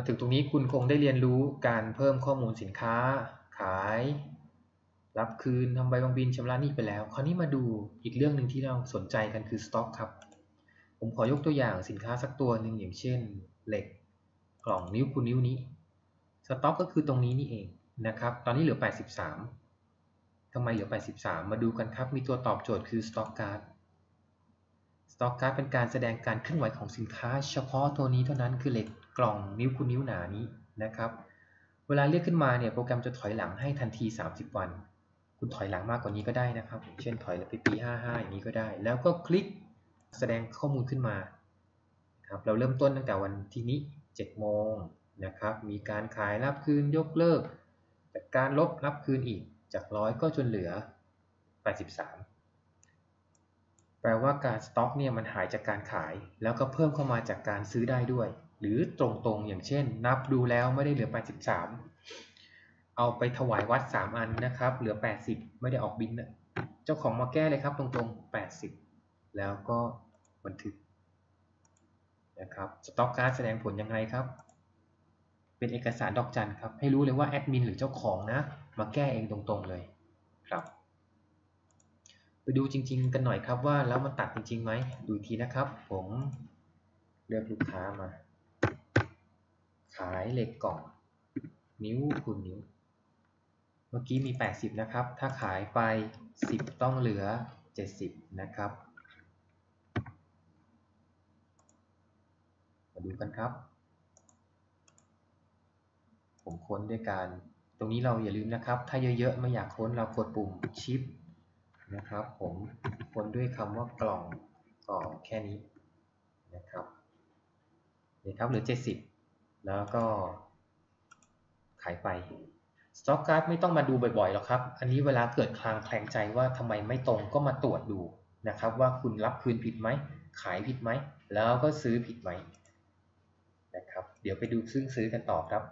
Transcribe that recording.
มาถึงตรงนี้คุณคงได้เรียนรู้การเพิ่มข้อมูลสินค้า ขาย รับคืนทำใบบางบินชำระหนี้ไปแล้ว คราวนี้มาดูอีกเรื่องหนึ่งที่เราสนใจกันคือสต็อกครับ ผมขอยกตัวอย่างสินค้าสักตัวหนึ่งอย่างเช่น เหล็ก กล่องนิ้วคูณนิ้วนี้ สต็อกก็คือตรงนี้นี่เองนะครับ ตอนนี้เหลือ 83ทำไมเหลือ 83 มาดูกันครับ มีตัวตอบโจทย์คือสต็อกการ์ด ต็อกการ์ดเป็นการแสดงการเคลื่อนไหวของสินค้า เฉพาะตัวนี้เท่านั้นคือเหล็กกล่องนิ้วคูณนิ้วหนานี้นะครับ เวลาเรียกขึ้นมาเนี่ยโปรแกรมจะถอยหลังให้ทันที 30 วัน คุณถอยหลังมากกว่านี้ก็ได้นะครับ เช่นถอยไปปี 55 อย่างนี้ก็ได้ แล้วก็คลิกแสดงข้อมูลขึ้นมาครับเราเริ่มต้นตั้งแต่วันที่นี้ 7 โมงนะครับ มีการขายรับคืนยกเลิก จากการลบรับคืนอีกจากร้อยก็จนเหลือ 83 ลว่าการสต็อกเนี่ยมันหายจากการขาย แล้วก็เพิ่มเข้ามาจากการซื้อได้ด้วย หรือตรงๆอย่างเช่น นับดูแล้วไม่ได้เหลือ 83 เอาไปถวายวัด 3 อันนะครับ เหลือ 80 ไม่ได้ออกบินนะเจ้าของมาแก้เลยครับตรงๆ 80 แล้วก็บันทึกนะครับสต็อกการ์ดแสดงผลยังไงครับ เป็นเอกสารดอกจันครับ ให้รู้เลยว่าแอดมินหรือเจ้าของนะ มาแก้เองตรงๆเลยครับ ไปดูจริง ๆ กันหน่อยครับว่าแล้วมันตัดจริงๆไหมดูทีนะครับ ผมเลือกลูกค้ามา ขายเหล็กกล่อง นิ้วคูณนิ้ว เมื่อกี้มี 80 นะครับ ถ้าขายไป 10 ต้องเหลือ 70 นะครับ มาดูกันครับ ผมค้นด้วยการ ตรงนี้เราอย่าลืมนะครับ ถ้าเยอะๆไม่อยากค้นเรากดปุ่มชิป นะครับ ผมค้นด้วยคำว่ากล่องกล่องแค่นี้นะครับนี่ครับหลือ 70 แล้วก็ขายไปสต็อกการ์ดไม่ต้องมาดูบ่อยๆหรอกครับ อันนี้เวลาเกิดคลางแคลงใจว่าทำไมไม่ตรงก็มาตรวจดูนะครับ ว่าคุณรับคืนผิดไหม ขายผิดไหม แล้วก็ซื้อผิดไหมนะครับ เดี๋ยวไปดูซื้อซื้อกันต่อครับ